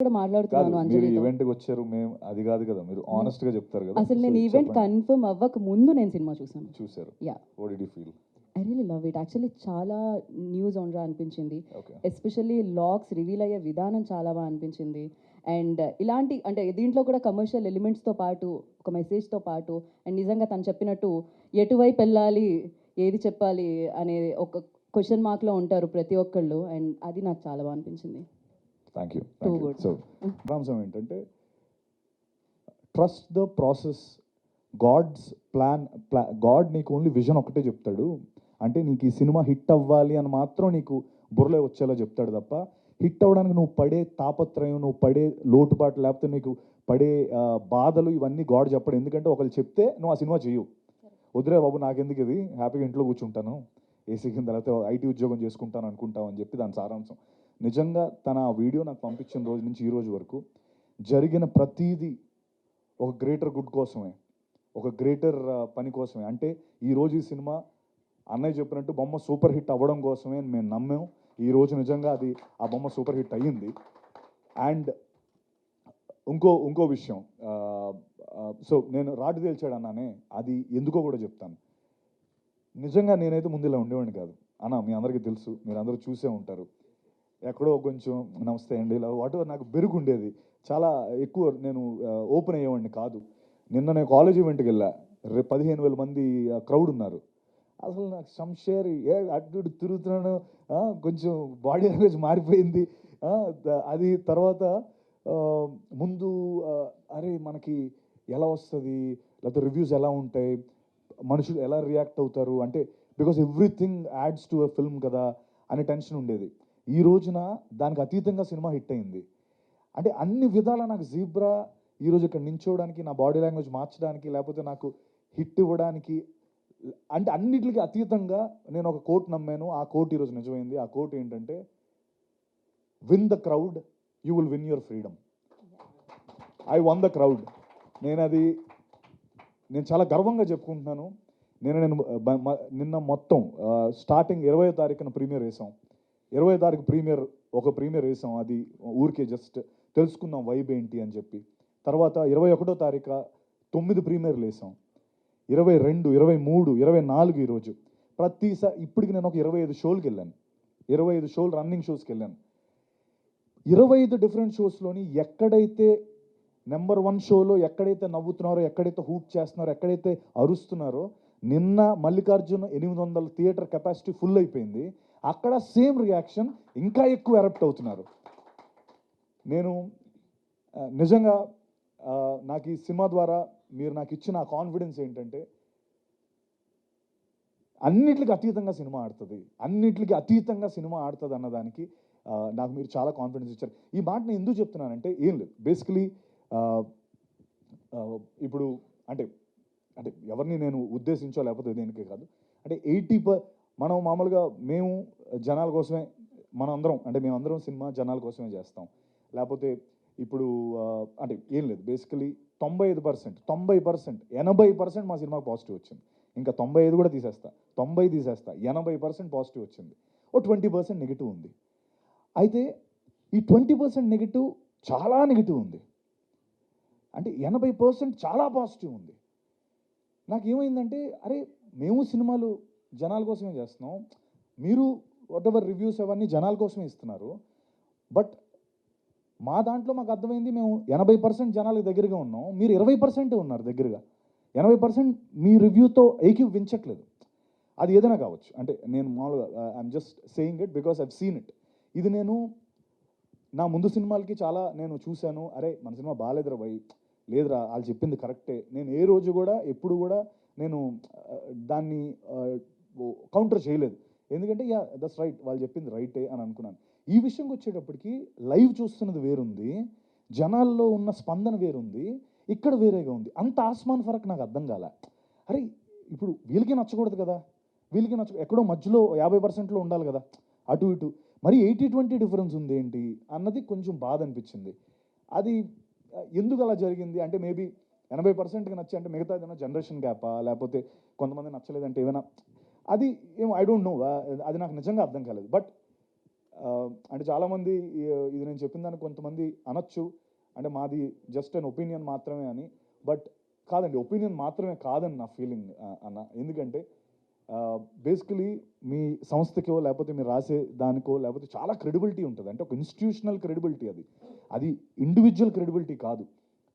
కూడా మాట్లాడుతున్నాను ఈవెంట్కి వచ్చారు మేము అది కాదు కదా మీరు ఆనెస్ట్గా చెప్తారు కదా. అసలు నేను ఈవెంట్. కన్ఫర్మ్ అవ్వక ముందు నేను సినిమా చూసాను చూసారు yeah what did you feel I really love it actually చాలా న్యూస్ ఆన్రా అనిపించింది. ఎస్పెషల్లీ లాక్స్ రివీల్ అయ్యే విధానం చాలా బాగా అనిపించింది. అండ్ ఇలాంటి అంటే దీంట్లో కూడా కమర్షియల్ ఎలిమెంట్స్తో పాటు ఒక మెసేజ్తో పాటు అండ్ నిజంగా తను చెప్పినట్టు ఎటువైపు వెళ్ళాలి ఏది చెప్పాలి అనే ఒక క్వశ్చన్ మార్క్లో ఉంటారు ప్రతి ఒక్కళ్ళు. అండ్ అది నాకు చాలా బాగా అనిపించింది. Thank you. సో అంశం ఏంటంటే trust the process God's plan ప్లా గాడ్ నీకు ఓన్లీ విజన్ ఒకటే చెప్తాడు. అంటే నీకు ఈ సినిమా హిట్ అవ్వాలి అని మాత్రం నీకు బుర్రలో వచ్చేలా చెప్తాడు తప్ప హిట్ అవ్వడానికి నువ్వు పడే తాపత్రయం నువ్వు పడే లోటుపాటు లేకపోతే నీకు పడే బాధలు ఇవన్నీ గాడ్ చెప్పడు. ఎందుకంటే ఒకళ్ళు చెప్తే నువ్వు ఆ సినిమా చెయ్యవు. వదిలే బాబు నాకెందుకు ఇది? హ్యాపీగా ఇంట్లో కూర్చుంటాను. ఏసీ కింద లేకపోతే ఐటీ ఉద్యోగం చేసుకుంటాను అనుకుంటాం అని చెప్పి దాని సారాంశం. నిజంగా తన ఆ వీడియో నాకు పంపించిన రోజు నుంచి ఈ రోజు వరకు జరిగిన ప్రతీది ఒక గ్రేటర్ గుడ్ కోసమే ఒక గ్రేటర్ పని కోసమే. అంటే ఈరోజు ఈ సినిమా అన్నయ్య చెప్పినట్టు బొమ్మ సూపర్ హిట్ అవ్వడం కోసమే అని మేము నమ్మాం. ఈ రోజు నిజంగా అది ఆ బొమ్మ సూపర్ హిట్ అయ్యింది. అండ్ ఇంకో ఇంకో విషయం సో నేను రాటు తేల్చాడన్నానే అది ఎందుకో కూడా చెప్తాను. నిజంగా నేనైతే ముందు ఇలా ఉండేవాడిని కాదు. అన్న మీ అందరికీ తెలుసు మీరు అందరూ చూసే ఉంటారు. ఎక్కడో కొంచెం నమస్తే అండి ఇలా వాటి నాకు బెరుగుండేది. చాలా ఎక్కువ నేను ఓపెన్ అయ్యేవాడిని కాదు. నిన్న నేను కాలేజ్ ఈవెంట్కి వెళ్ళా. రేపు పదిహేను వేల మంది క్రౌడ్ ఉన్నారు. అసలు నాకు సంషేర్ ఏ అటు ఇటు తిరుగుతున్నాను కొంచెం బాడీ లాంగ్వేజ్ మారిపోయింది. అది తర్వాత ముందు అరే మనకి ఎలా వస్తుంది? లేకపోతే రివ్యూస్ ఎలా ఉంటాయి? మనుషులు ఎలా రియాక్ట్ అవుతారు? అంటే because everything adds to a film కదా అనే టెన్షన్ ఉండేది. ఈ రోజున దానికి అతీతంగా సినిమా హిట్ అయింది. అంటే అన్ని విధాల నాకు జీబ్రా ఈరోజు ఇక్కడ నించోవడానికి నా బాడీ లాంగ్వేజ్ మార్చడానికి లేకపోతే నాకు హిట్ ఇవ్వడానికి అంటే అన్నిటికీ అతీతంగా నేను ఒక కోట్ నమ్మాను. ఆ కోట్ ఈరోజు నిజమైంది. ఆ కోట్ ఏంటంటే win the crowd you will win your freedom I won the crowd నేను అది నేను చాలా గర్వంగా చెప్పుకుంటున్నాను. నేను నేను నిన్న మొత్తం స్టార్టింగ్ ఇరవై తారీఖున ప్రీమియర్ వేసాం ఇరవై తారీఖు ప్రీమియర్ ఒక ప్రీమియర్ వేసాం. అది ఊరికే జస్ట్ తెలుసుకుందాం వైబ్ ఏంటి అని చెప్పి. తర్వాత ఇరవై ఒకటో తారీఖు తొమ్మిది ప్రీమియర్లు వేసాం. ఇరవై రెండు ఇరవై మూడు ఇరవై నాలుగు ఈరోజు. ప్రతిసారి ఇప్పటికి నేను ఒక ఇరవై ఐదు షోలకి వెళ్ళాను. ఇరవై ఐదు షోలు రన్నింగ్ షోస్కి వెళ్ళాను. ఇరవై ఐదు డిఫరెంట్ షోస్లోని ఎక్కడైతే నెంబర్ వన్ షోలో ఎక్కడైతే నవ్వుతున్నారో ఎక్కడైతే హూట్ చేస్తున్నారో ఎక్కడైతే అరుస్తున్నారో నిన్న మల్లికార్జున ఎనిమిది వందల థియేటర్ కెపాసిటీ ఫుల్ అయిపోయింది. అక్కడ సేమ్ రియాక్షన్ ఇంకా ఎక్కువ ఎరప్ట్ అవుతున్నారు. నేను నిజంగా నాకు ఈ సినిమా ద్వారా మీరు నాకు ఇచ్చిన కాన్ఫిడెన్స్ ఏంటంటే అన్నిటికి అతీతంగా సినిమా ఆడుతుంది. అన్నిటికి అతీతంగా సినిమా ఆడుతుంది అన్నదానికి నాకు మీరు చాలా కాన్ఫిడెన్స్ ఇచ్చారు. ఈ మాట నేను ఎందుకు చెప్తున్నానంటే ఏం లేదు. బేసికలీ ఇప్పుడు అంటే అంటే ఎవరిని నేను ఉద్దేశించో లేకపోతే దేనికే కాదు. అంటే ఎయిటీ పర్ మనం మామూలుగా మేము జనాల కోసమే మనం అందరం అంటే మేమందరం సినిమా జనాల కోసమే చేస్తాం. లేకపోతే ఇప్పుడు అంటే ఏం లేదు. బేసికలీ తొంభై ఐదు పర్సెంట్ తొంభై పర్సెంట్ ఎనభై పర్సెంట్ మా సినిమాకి పాజిటివ్ వచ్చింది. ఇంకా తొంభై ఐదు కూడా తీసేస్తా. తొంభై తీసేస్తా. ఎనభై పర్సెంట్ పాజిటివ్ వచ్చింది. ఓ ట్వంటీ పర్సెంట్ నెగిటివ్ ఉంది. అయితే ఈ ట్వంటీ పర్సెంట్ నెగిటివ్ చాలా నెగిటివ్ ఉంది. అంటే ఎనభై పర్సెంట్ చాలా పాజిటివ్ ఉంది. నాకు ఏమైందంటే అరే మేము సినిమాలు జనాల కోసమే చేస్తున్నాం. మీరు వాట్ ఎవర్ రివ్యూస్ అవన్నీ జనాల కోసమే ఇస్తున్నారు. బట్ మా దాంట్లో మాకు అర్థమైంది మేము ఎనభై పర్సెంట్ జనాలకు దగ్గరగా ఉన్నాం. మీరు ఇరవై పర్సెంటే ఉన్నారు దగ్గరగా. ఎనభై పర్సెంట్ మీ రివ్యూతో ఏకీవించట్లేదు అది ఏదైనా కావచ్చు. అంటే నేను మామూలుగా I'm just saying it because I've seen it ఇది నేను నా ముందు సినిమాలకి చాలా నేను చూశాను. అరే మన సినిమా బాగాలేదురా బై. లేదురా వాళ్ళు చెప్పింది కరెక్టే. నేను ఏ రోజు కూడా ఎప్పుడు కూడా నేను uh, దాన్ని uh, కౌంటర్ చేయలేదు. ఎందుకంటే యా దట్స్ రైట్ వాళ్ళు చెప్పింది రైటే అని అనుకున్నాను. ఈ విషయంకి వచ్చేటప్పటికి లైవ్ చూస్తున్నది వేరుంది. జనాల్లో ఉన్న స్పందన వేరుంది. ఇక్కడ వేరేగా ఉంది. అంత ఆస్మాన్ ఫరక్ నాకు అర్థం కాల. అరే ఇప్పుడు వీళ్ళకి నచ్చకూడదు కదా. వీళ్ళకి నచ్చ ఎక్కడో మధ్యలో యాభై పర్సెంట్లో ఉండాలి కదా. అటు ఇటు. మరి ఎయిటీ ట్వంటీ డిఫరెన్స్ ఉంది ఏంటి అన్నది కొంచెం బాధ అనిపించింది. అది ఎందుకు అలా జరిగింది? అంటే మేబీ ఎనభై పర్సెంట్కి నచ్చి అంటే మిగతా ఏదైనా జనరేషన్ గ్యాపా లేకపోతే కొంతమంది నచ్చలేదంటే ఏమైనా అది ఏం ఐ డోంట్ నో అది నాకు నిజంగా అర్థం కాలేదు. బట్ uh, అంటే చాలామంది ఇది నేను చెప్పిన దానికి కొంతమంది అనొచ్చు. అంటే మాది జస్ట్ అన్ ఒపీనియన్ మాత్రమే అని. బట్ కాదండి ఒపీనియన్ మాత్రమే కాదని నా ఫీలింగ్ uh, అన్న. ఎందుకంటే uh, బేసికలీ మీ సంస్థకో లేకపోతే మీరు రాసే దానికో లేకపోతే చాలా క్రెడిబిలిటీ ఉంటుంది. అంటే ఒక ఇన్స్టిట్యూషనల్ క్రెడిబిలిటీ అది. అది ఇండివిజువల్ క్రెడిబిలిటీ కాదు.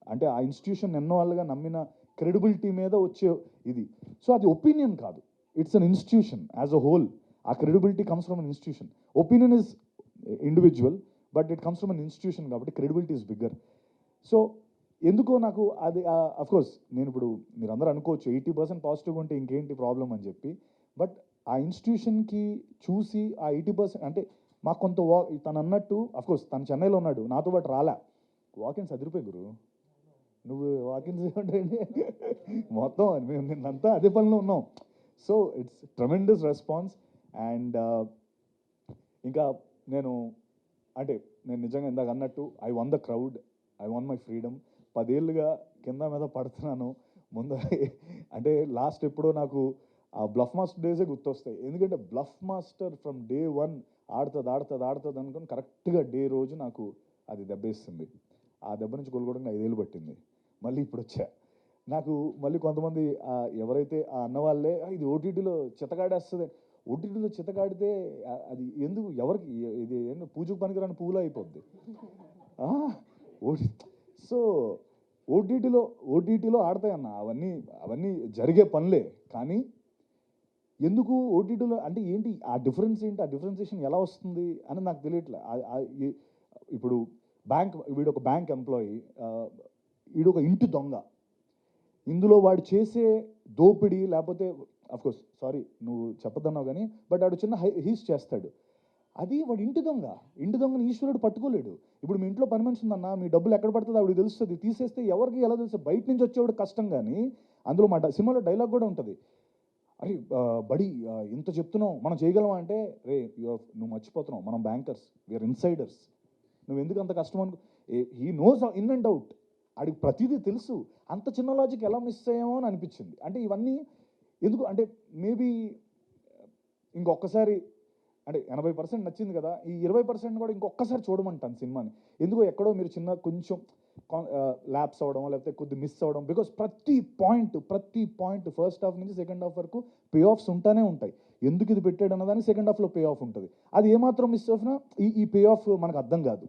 అంటే ఆ ఇన్స్టిట్యూషన్ ఎన్నో వాళ్ళుగా నమ్మిన క్రెడిబిలిటీ మీద వచ్చే ఇది. సో అది ఒపీనియన్ కాదు. It's an institution as a whole ah credibility comes from an institution opinion is individual but it comes from an institution కాబట్టి క్రెడిబిలిటీ ఇస్ బిగ్గర్ సో ఎందుకో నాకు అది అఫ్కోర్స్ నేను ఇప్పుడు మీరు అందరూ అనుకోవచ్చు ఎయిటీ పర్సెంట్ పాజిటివ్ ఉంటే ఇంకేంటి ప్రాబ్లం అని చెప్పి బట్ ఆ ఇన్స్టిట్యూషన్కి చూసి ఆ ఎయిటీ పర్సెంట్ అంటే మాకు కొంత వా తను అన్నట్టు అఫ్కోర్స్ తను చెన్నైలో ఉన్నాడు నాతో పాటు రాలా. వాకిన్స్ అదిరిపోయి గురు. నువ్వు వాకిన్స్ అంటే మొత్తం మేము నిన్నంతా అదే పనిలో ఉన్నాం. So it's tremendous response and ఇంకా నేను అంటే నేను నిజంగా ఇందాక అన్నట్టు I won the crowd I won my freedom పదేళ్ళుగా కింద మీద పడుతున్నాను. ముందు అంటే లాస్ట్ ఎప్పుడో నాకు ఆ బ్లఫ్ మాస్టర్ డేసే గుర్తొస్తాయి. ఎందుకంటే bluff master from day one ఆడుతుంది ఆడుతుంది ఆడుతుంది అనుకుని కరెక్ట్గా డే రోజు నాకు అది దెబ్బేస్తుంది ఆ దెబ్బ నుంచి కోలుకోవడానికి ఐదేళ్ళు పట్టింది. మళ్ళీ ఇప్పుడు వచ్చా నాకు మళ్ళీ కొంతమంది ఎవరైతే ఆ అన్నవాళ్ళే ఇది ఓటీటీలో చితగాడేస్తుంది ఓటీటీలో చితకాడితే అది ఎందుకు ఎవరికి ఇది పూజకు పనికిరాని పువ్వులు అయిపోద్ది. ఓటీ సో ఓటీటీలో ఓటీటీలో ఆడతాయి అన్న అవన్నీ అవన్నీ జరిగే పనులే. కానీ ఎందుకు ఓటీటీలో అంటే ఏంటి ఆ డిఫరెన్స్ ఏంటి ఆ డిఫరెన్సియేషన్ ఎలా వస్తుంది అని నాకు తెలియట్లే. ఇప్పుడు బ్యాంక్ వీడు ఒక బ్యాంక్ ఎంప్లాయీ వీడు ఒక ఇంటి దొంగ. ఇందులో వాడు చేసే దోపిడీ లేకపోతే అఫ్కోర్స్ సారీ నువ్వు చెప్పదన్నావు కానీ బట్ వాడు చిన్న హై హీస్ చేస్తాడు. అది వాడు ఇంటి దొంగ. ఇంటి దొంగని ఈశ్వరుడు పట్టుకోలేడు. ఇప్పుడు మీ ఇంట్లో పని మనిషి ఉందన్న మీ డబ్బులు ఎక్కడ పడుతుందో ఆవిడ తెలుస్తుంది. తీసేస్తే ఎవరికి ఎలా తెలుస్తుంది బయట నుంచి వచ్చేవాడు కష్టం కానీ అందులో మా సినిమాలో డైలాగ్ కూడా ఉంటుంది. అరే బడి ఇంత చెప్తున్నావు మనం చేయగలమా అంటే రే నువ్వు మర్చిపోతున్నావు. మనం బ్యాంకర్స్ వీఆర్ ఇన్సైడర్స్ నువ్వు ఎందుకు అంత కష్టం అనుకో? He knows in and out ఆడికి ప్రతిదీ తెలుసు. అంత చిన్న లాజిక్ ఎలా మిస్ అయ్యామో అని అనిపించింది. అంటే ఇవన్నీ ఎందుకు అంటే మేబీ ఇంకొకసారి అంటే ఎనభై పర్సెంట్ నచ్చింది కదా ఈ ఇరవై పర్సెంట్ కూడా ఇంకొకసారి చూడమంటాను సినిమాని. ఎందుకో ఎక్కడో మీరు చిన్న కొంచెం ల్యాప్స్ అవ్వడం లేకపోతే కొద్ది మిస్ అవ్వడం బికాస్ ప్రతి పాయింట్ ప్రతి పాయింట్ ఫస్ట్ హాఫ్ నుంచి సెకండ్ హాఫ్ వరకు పే ఆఫ్స్ ఉంటానే ఉంటాయి. ఎందుకు ఇది పెట్టాడు అన్నదానికి సెకండ్ హాఫ్లో పే ఆఫ్ ఉంటుంది. అది ఏమాత్రం మిస్ చేసినా ఈ ఈ పే ఆఫ్ మనకు అర్థం కాదు.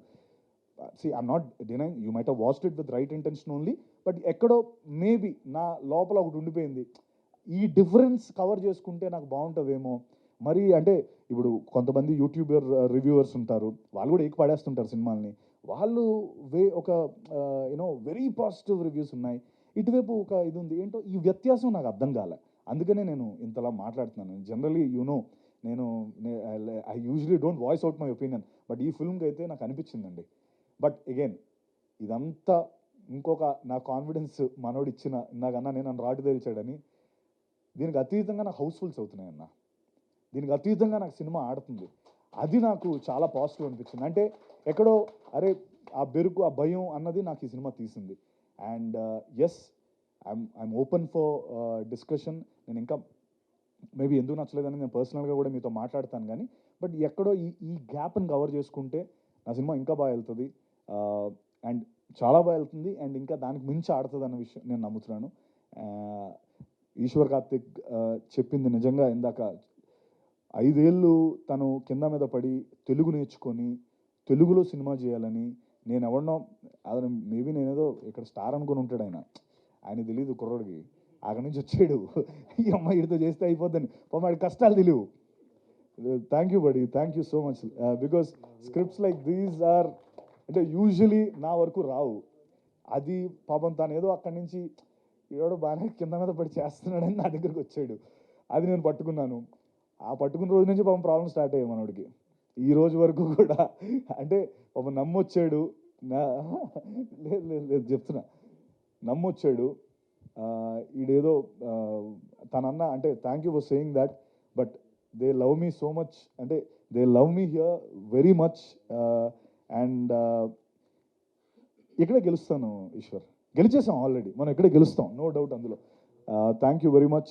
See I'm not denying you might watched it with right intention only but ఎక్కడో మేబీ నా లోపల ఒకటి ఉండిపోయింది. ఈ డిఫరెన్స్ కవర్ చేసుకుంటే నాకు బాగుంటుందేమో. మరి అంటే ఇప్పుడు కొంతమంది యూట్యూబర్ రివ్యూవర్స్ uh, ఉంటారు. వాళ్ళు కూడా ఎక్కువ పడేస్తుంటారు సినిమాల్ని. వాళ్ళు వే ఒక యూనో వెరీ పాజిటివ్ రివ్యూస్ ఉన్నాయి. ఇటువైపు ఒక ఇది ఉంది. ఏంటో ఈ వ్యత్యాసం నాకు అర్థం కాలే. అందుకనే నేను ఇంతలా మాట్లాడుతున్నాను. జనరలీ యూనో నేను I usually don't voice out my opinion but ఈ ఫిల్మ్కి అయితే నాకు అనిపించిందండి. బట్ అగైన్ ఇదంతా ఇంకొక నా కాన్ఫిడెన్స్ మనోడు ఇచ్చిన ఇందాకన్నా నేను నన్ను రాటు తేల్చాడని దీనికి అతీతంగా నాకు హౌస్ఫుల్స్ అవుతున్నాయన్న. దీనికి అతీతంగా నాకు సినిమా ఆడుతుంది. అది నాకు చాలా పాజిటివ్ అనిపించింది. అంటే ఎక్కడో అరే ఆ బెరుకు ఆ భయం అన్నది నాకు ఈ సినిమా తీసింది. And yes I'm I'm open for discussion నేను ఇంకా మేబీ ఎందుకు నచ్చలేదని నేను పర్సనల్గా కూడా మీతో మాట్లాడతాను కానీ బట్ ఎక్కడో ఈ ఈ గ్యాప్ని కవర్ చేసుకుంటే నా సినిమా ఇంకా బాగా వెళ్తుంది. అండ్ చాలా బాగా వెళ్తుంది. అండ్ ఇంకా దానికి మించి ఆడుతుంది అన్న విషయం నేను నమ్ముతున్నాను. ఈశ్వర్ కార్తిక్ చెప్పింది నిజంగా ఇందాక ఐదేళ్ళు తను కింద మీద పడి తెలుగు నేర్చుకొని తెలుగులో సినిమా చేయాలని నేను ఎవరినో అతను మేబీ నేనేదో ఇక్కడ స్టార్ అనుకుని ఉంటాడు ఆయన. ఆయన తెలియదు కుర్రోడికి. అక్కడి నుంచి వచ్చాడు. ఈ అమ్మాయి ఇడితో చేస్తే అయిపోద్దని. వాడి కష్టాలు తెలియవు thank you buddy. Thank you so much. Because scripts like these are అంటే యూజువలీ నా వరకు రావు. అది పాపం తను ఏదో అక్కడి నుంచి ఈరోడు బాగానే కింద మీద పడి చేస్తున్నాడని నా దగ్గరికి వచ్చాడు. అది నేను పట్టుకున్నాను. ఆ పట్టుకున్న రోజు నుంచి పాపం ప్రాబ్లం స్టార్ట్ అయ్యాయి మనోడికి. ఈ రోజు వరకు కూడా. అంటే పాపం నమ్మొచ్చాడు. నా లేదు లేదు లేదు చెప్తున్నా. నమ్మొచ్చాడు. ఈడేదో తనన్న అంటే thank you for saying that but they love me so much అంటే they love me here very much and ఇక్కడే గెలుస్తాను ఈశ్వర్. గెలిచేసాం ఆల్రెడీ. మనం ఇక్కడే గెలుస్తాం నో డౌట్ అందులో. Thank you very much